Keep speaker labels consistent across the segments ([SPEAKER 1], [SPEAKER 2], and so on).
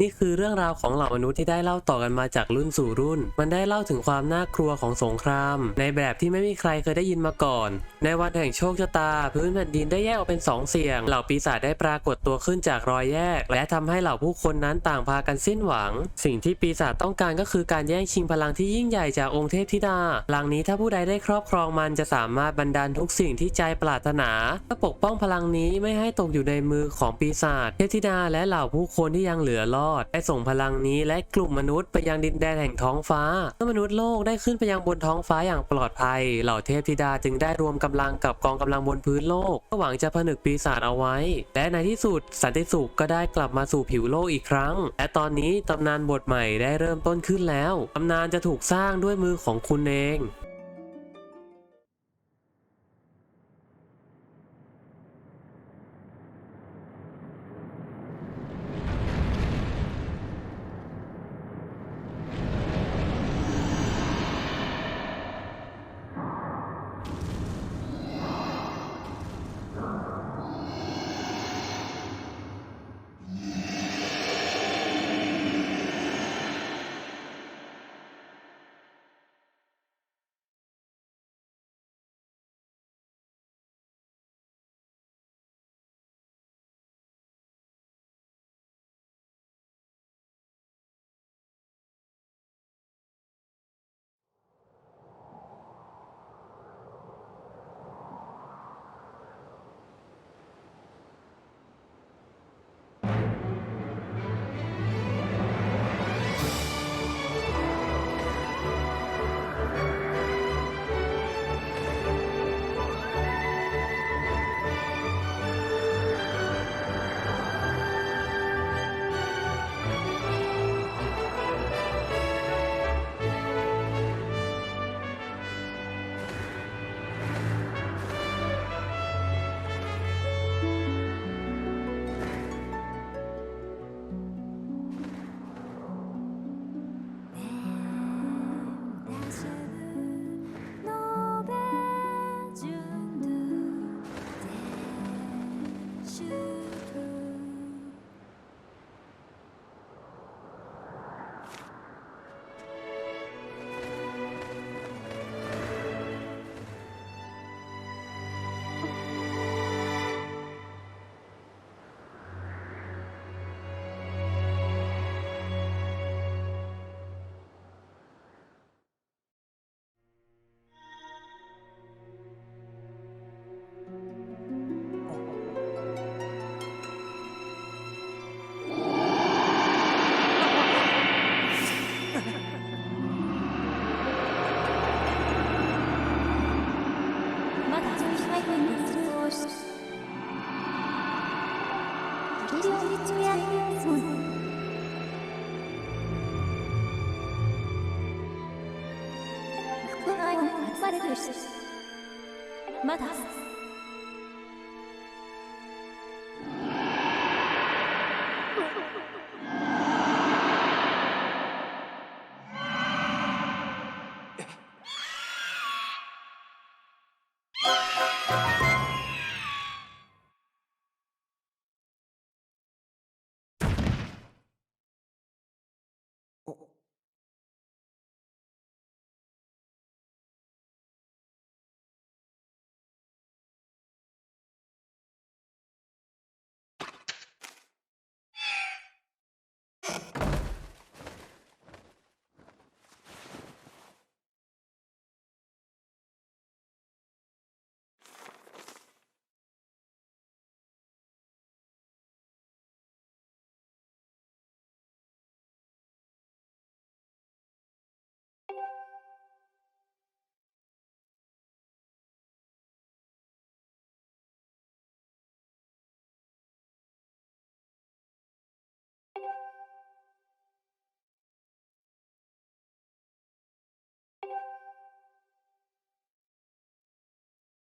[SPEAKER 1] นี่คือเรื่องราวของเหล่ามนุษย์ที่ได้เล่าต่อกันมาจากรุ่นสู่รุ่น มันได้เล่าถึงความน่ากลัวของสงคราม ในแบบที่ไม่มีใครเคยได้ยินมาก่อน ในวันแห่งโชคชะตา พื้นแผ่นดินได้แยกออกเป็นสองเสียง เหล่าปีศาจได้ปรากฏตัวขึ้นจากรอยแยก และทำให้เหล่าผู้คนนั้นต่างพากันสิ้นหวัง สิ่งที่ปีศาจต้องการก็คือการแย่งชิงพลังที่ยิ่งใหญ่จากองค์เทพธิดาพลังนี้ถ้าผู้ใดได้ครอบครองมันจะสามารถบรรดาลทุกสิ่งที่ใจปรารถนาเพื่อปกป้องพลังนี้ไม่ให้ตกอยู่ในมือของปีศาจเทพธิดาและเหล่าผู้คนที่ยังเหลือรอดได้ส่งพลังนี้และกลุ่มมนุษย์ไปยังดินแดนแห่งท้องฟ้าเมื่อมนุษย์โลกได้ขึ้นไปยังบนท้องฟ้าอย่างปลอดภัย เหล่าเทพธิดาจึงได้รวมกำลังกับกองกำลังบนพื้นโลกเพื่อหวังจะผนึกปีศาจเอาไว้ และในที่สุดสันติสุขก็ได้กลับมาสู่ผิวโลกอีกครั้ง และตอนนี้ตำนานบทใหม่ได้เริ่มต้นขึ้นแล้วตำนานจะถูกสร้างด้วยมือของคุณเอง
[SPEAKER 2] れるし。まだ。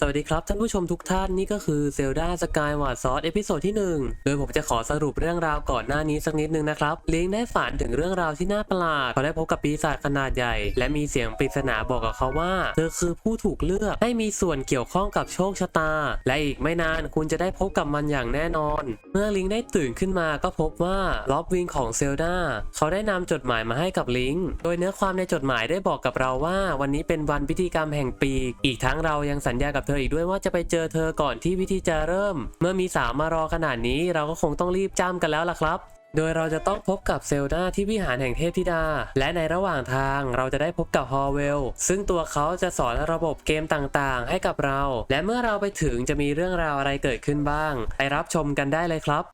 [SPEAKER 1] สวัสดีครับ ท่านผู้ชมทุกท่านนี่ก็คือ Zelda Skyward Sword เอพิโซดที่ 1 โดยผมจะขอสรุปเรื่องราวก่อนหน้านี้สักนิดนึงนะครับลิงได้ฝันถึงเรื่องราวที่น่าประหลาดเขาได้พบกับปีศาจขนาดใหญ่ และมีเสียงปริศนาบอกกับเขาว่า เธอคือผู้ถูกเลือกให้มีส่วนเกี่ยวข้องกับโชคชะตา และอีกไม่นานคุณจะได้พบกับมันอย่างแน่นอน เมื่อลิงได้ตื่นขึ้นมาก็พบว่าล็อบวิงของเซลดาเขาได้นำจดหมายมาให้กับลิงโดยเนื้อความในจดหมายได้บอกกับเราว่า วันนี้เป็นวันพิธีกรรมแห่งปี อีกทั้งเรายังสัญญากับเธออีกด้วยว่าจะไปเจอเธอก่อนที่พิธีจะเริ่ม เมื่อมีสาวมารอขนาดนี้เราก็คงต้องรีบจ้ำกันแล้วล่ะครับโดยเราจะต้องพบกับเซลดาที่วิหารแห่งเทพธิดา และในระหว่างทางเราจะได้พบกับฮอลเวล ซึ่งตัวเขาจะสอนระบบเกมต่างๆ ให้กับเรา และเมื่อเราไปถึงจะมีเรื่องราวอะไรเกิดขึ้นบ้าง ไปรับชมกันได้เลยครับ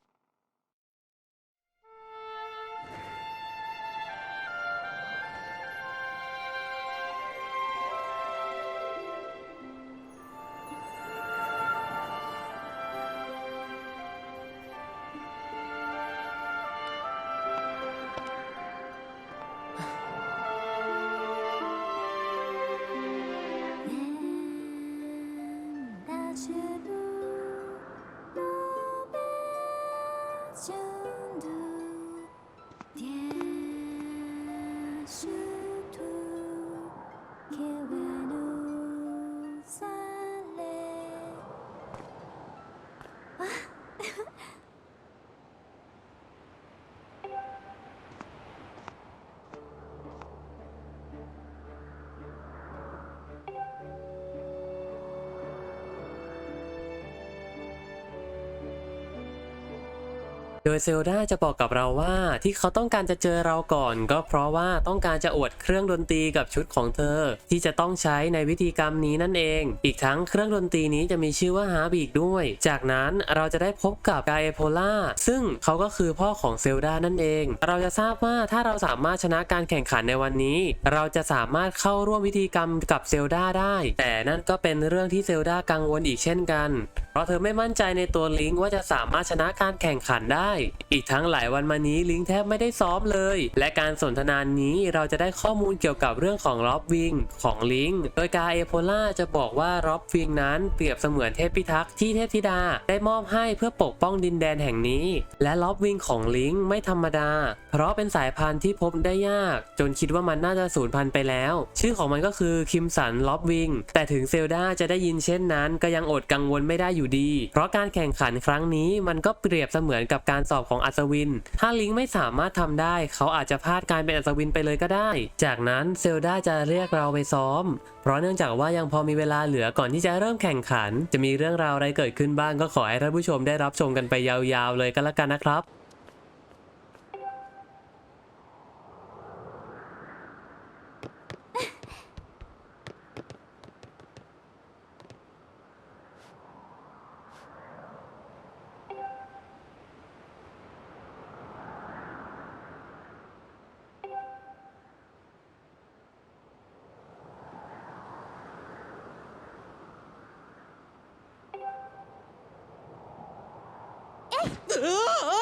[SPEAKER 1] 주 ยเซลดาจะบอกกับเราว่าที่เขาต้องการจะเจอเราก่อน ก็เพราะว่าต้องการจะอวดเครื่องดนตรีกับชุดของเธอ ที่จะต้องใช้ในพิธีกรรมนี้นั่นเอง อีกทั้งเครื่องดนตรีนี้จะมีชื่อว่าฮาร์บีกด้วย จากนั้นเราจะได้พบกับกเอโพล่าซึ่งเขาก็คือพ่อของเซลดานั่นเอง เราจะทราบว่าถ้าเราสามารถชนะการแข่งขันในวันนี้ เราจะสามารถเข้าร่วมพิธีกรรมกับเซลดาได้ แต่นั่นก็เป็นเรื่องที่เซลดากังวลอีกเช่นกัน เพราะเธอไม่มั่นใจในตัวลิงว่าจะสามารถชนะการแข่งขันได้อีกทั้งหลายวันมานี้ลิงแทบไม่ได้ซ้อมเลย และการสนทนานี้เราจะได้ข้อมูลเกี่ยวกับเรื่องของล็อบวิงของลิงโดยกาเอโพล่าจะบอกว่าล็อบวิงนั้นเปรียบเสมือนเทพพิทักษ์ที่เทพธิดาได้มอบให้เพื่อปกป้องดินแดนแห่งนี้ และล็อบวิงของลิงไม่ธรรมดา เพราะเป็นสายพันธุ์ที่พบได้ยาก จนคิดว่ามันน่าจะสูญพันธุ์ไปแล้ว ชื่อของมันก็คือคิมสันล็อบวิงแต่ถึงเซลดาจะได้ยินเช่นนั้น ก็ยังอดกังวลไม่ได้อยู่ดี เพราะการแข่งขันครั้งนี้มันก็เปรียบเสมือนกับการสอบของอัศวิน ถ้าลิงไม่สามารถทำได้ เขาอาจจะพลาดการเป็นอัศวินไปเลยก็ได้ จากนั้นเซลดาจะเรียกเราไปซ้อม เพราะเนื่องจากว่ายังพอมีเวลาเหลือก่อนที่จะเริ่มแข่งขัน จะมีเรื่องราวอะไรเกิดขึ้นบ้างก็ขอให้ท่านผู้ชมได้รับชมกันไปยาวๆเลยก็แล้วกันนะครับ 으, 으,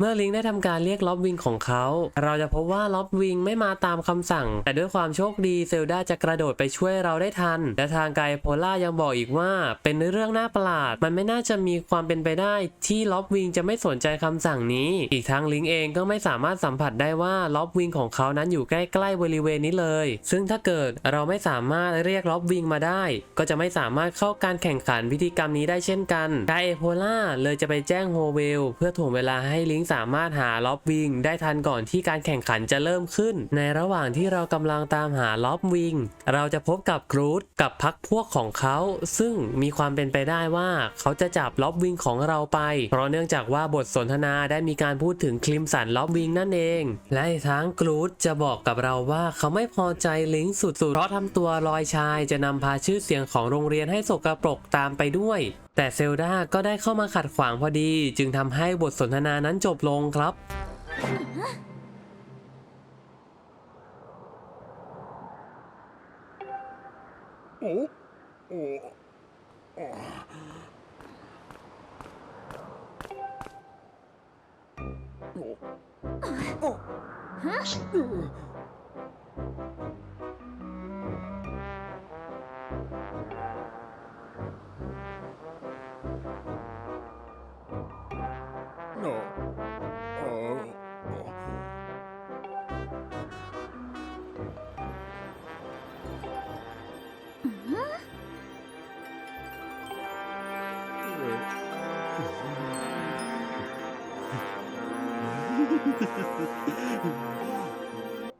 [SPEAKER 1] เมื่อลิงได้ทำการเรียกล็อบวิงของเขา เราจะพบว่าล็อบวิงไม่มาตามคำสั่ง แต่ด้วยความโชคดีเซลดาจะกระโดดไปช่วยเราได้ทัน และทางไกโพล่ายังบอกอีกว่า เป็นเรื่องน่าประหลาด มันไม่น่าจะมีความเป็นไปได้ ที่ล็อบวิงจะไม่สนใจคำสั่งนี้ อีกทั้งลิงเองก็ไม่สามารถสัมผัสได้ว่าล็อบวิงของเขานั้นอยู่ใกล้ๆบริเวณนี้เลย ซึ่งถ้าเกิดเราไม่สามารถเรียกล็อบวิงมาได้ ก็จะไม่สามารถเข้าการแข่งขันพิธีกรรมนี้ได้เช่นกันไกโพล่าเลยจะไปแจ้งโฮเวลเพื่อถ่วงเวลาให้ลิงสามารถหาล็อบวิงได้ทันก่อนที่การแข่งขันจะเริ่มขึ้น ในระหว่างที่เรากำลังตามหาล็อบวิงเราจะพบกับกรูดกับพักพวกของเขา ซึ่งมีความเป็นไปได้ว่าเขาจะจับล็อบวิงของเราไป เพราะเนื่องจากว่าบทสนทนาได้มีการพูดถึงคลิมสันล็อบวิงนั่นเอง และทั้งกรูดจะบอกกับเราว่าเขาไม่พอใจลิงสุดๆเพราะทำตัวลอยชายจะนำพาชื่อเสียงของโรงเรียนให้สกรปรกตามไปด้วย แต่เซลดาก็ได้เข้ามาขัดขวางพอดี จึงทำให้บทสนทนานั้นจบลงครับ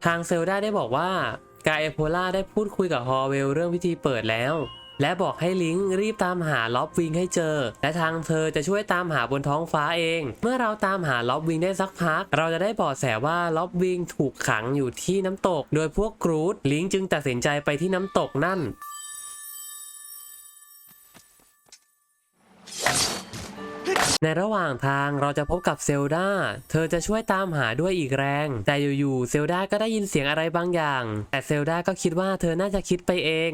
[SPEAKER 1] ทางเซลดาได้บอกว่ากายโพล่าได้พูดคุยกับฮอเวลเรื่องพิธีเปิดแล้ว และบอกให้ลิงรีบตามหาล็อบวิงให้เจอ และทางเธอจะช่วยตามหาบนท้องฟ้าเอง เมื่อเราตามหาล็อบวิงได้สักพัก เราจะได้เบาะแสว่าล็อบวิงถูกขังอยู่ที่น้ำตก โดยพวกกรูดลิงจึงตัดสินใจไปที่น้ำตกนั่น ในระหว่างทางเราจะพบกับเซลดา เธอจะช่วยตามหาด้วยอีกแรง แต่อยู่ๆ เซลดาก็ได้ยินเสียงอะไรบางอย่าง แต่เซลดาก็คิดว่าเธอน่าจะคิดไปเอง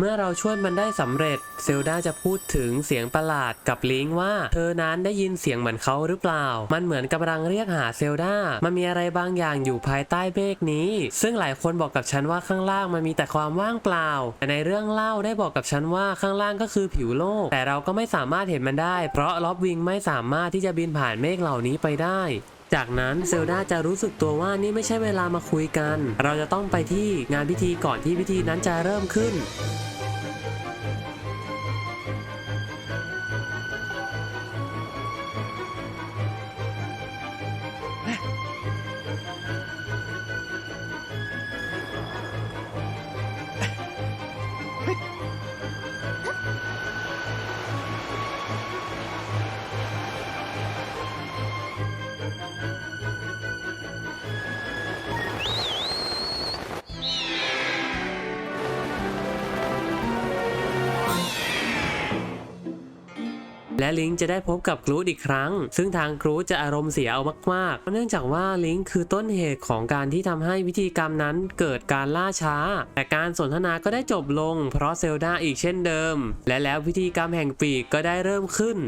[SPEAKER 1] เมื่อเราช่วยมันได้สำเร็จ เซลดาจะพูดถึงเสียงประหลาดกับลิงว่า เธอนั้นได้ยินเสียงเหมือนเขาหรือเปล่า มันเหมือนกำลังเรียกหาเซลดา มันมีอะไรบางอย่างอยู่ภายใต้เมฆนี้ ซึ่งหลายคนบอกกับฉันว่าข้างล่างมันมีแต่ความว่างเปล่า แต่ในเรื่องเล่าได้บอกกับฉันว่าข้างล่างก็คือผิวโลก แต่เราก็ไม่สามารถเห็นมันได้ เพราะล็อบวิงไม่สามารถที่จะบินผ่านเมฆเหล่านี้ไปได้ จากนั้นเซลดาจะรู้สึกตัวว่านี่ไม่ใช่เวลามาคุยกัน เราจะต้องไปที่งานพิธีก่อนที่พิธีนั้นจะเริ่มขึ้น และลิงก์จะได้พบกับกรูดอีกครั้ง ซึ่งทางกรูดจะอารมณ์เสียเอามากๆ เนื่องจากว่าลิงก์คือต้นเหตุของการที่ทำให้วิธีกรรมนั้นเกิดการล่าช้า แต่การสนทนาก็ได้จบลง เพราะเซลดาอีกเช่นเดิม และแล้วพิธีกรรมแห่งปีกก็ได้เริ่มขึ้น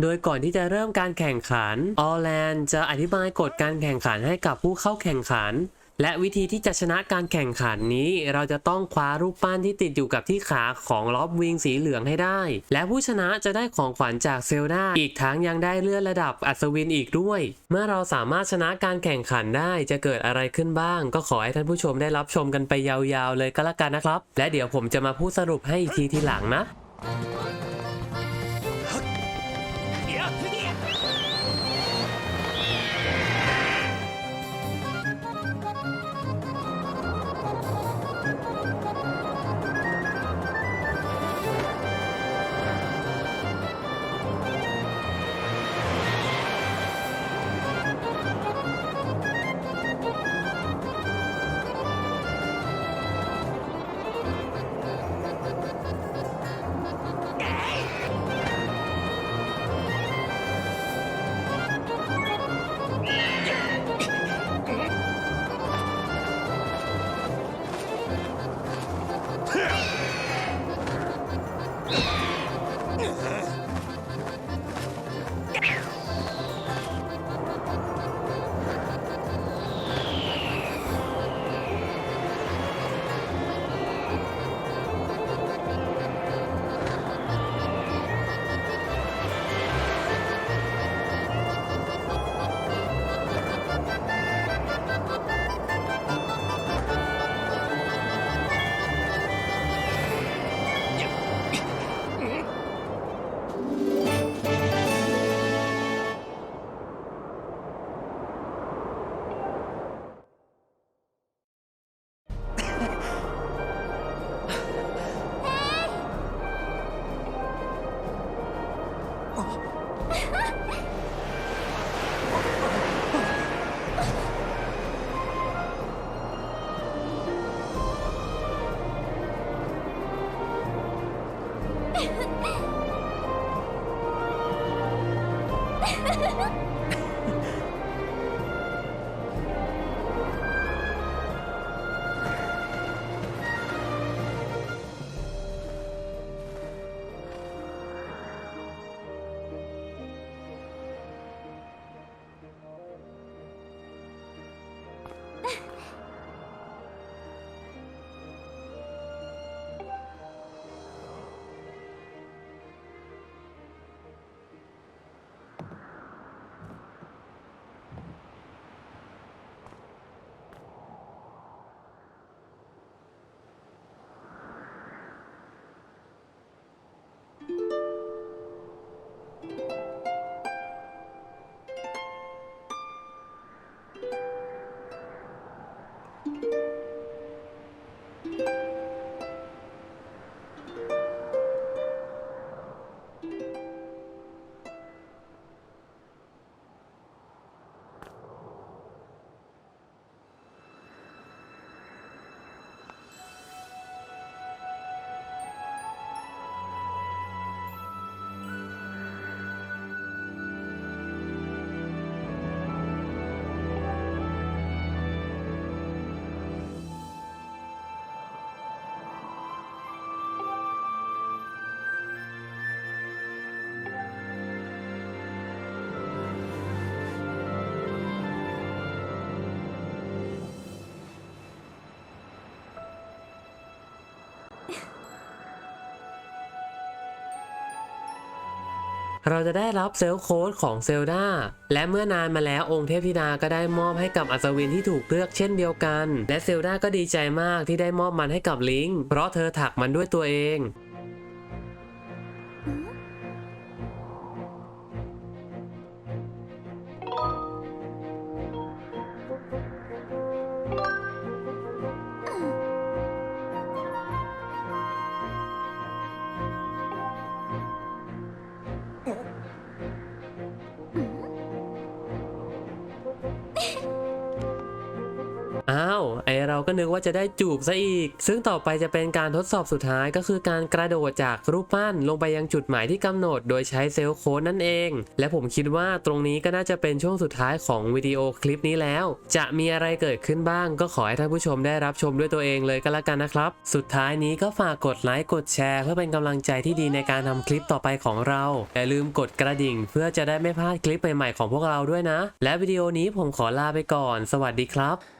[SPEAKER 1] โดยก่อนที่จะเริ่มการแข่งขันออแลนจะอธิบายกฎการแข่งขันให้กับผู้เข้าแข่งขัน และวิธีที่จะชนะการแข่งขันนี้ เราจะต้องคว้ารูปปั้นที่ติดอยู่กับที่ขาของล็อบวิงสีเหลืองให้ได้ และผู้ชนะจะได้ของขวัญจากเซลดาอีกทั้งยังได้เลื่อนระดับอัศวินอีกด้วย เมื่อเราสามารถชนะการแข่งขันได้จะเกิดอะไรขึ้นบ้าง ก็ขอให้ท่านผู้ชมได้รับชมกันไปยาวๆ เลยก็แล้วกันนะครับ และเดี๋ยวผมจะมาพูดสรุปให้อีกทีทีหลังนะ เราจะได้รับเซลล์โค้ดของเซลดาและเมื่อนานมาแล้วองค์เทพธิดาก็ได้มอบให้กับอัศวินที่ถูกเลือกเช่นเดียวกัน และเซลดาก็ดีใจมากที่ได้มอบมันให้กับลิงค์เพราะเธอถักมันด้วยตัวเอง อ้าว ไอเราก็นึกว่าจะได้จูบซะอีก ซึ่งต่อไปจะเป็นการทดสอบสุดท้ายก็คือการกระโดดจากรูปปั้นลงไปยังจุดหมายที่กำหนด โดยใช้เซลล์โค้ดนั่นเอง และผมคิดว่าตรงนี้ก็น่าจะเป็นช่วงสุดท้ายของวิดีโอคลิปนี้แล้ว จะมีอะไรเกิดขึ้นบ้าง ก็ขอให้ท่านผู้ชมได้รับชมด้วยตัวเองเลยก็แล้วกันนะครับ สุดท้ายนี้ก็ฝากกดไลค์กดแชร์ เพื่อเป็นกำลังใจที่ดีในการทำคลิปต่อไปของเราอย่าลืมกดกระดิ่ง เพื่อจะได้ไม่พลาดคลิปใหม่ๆของพวกเราด้วยนะ และวิดีโอนี้ผมขอลาไปก่อน สวัสดีครับ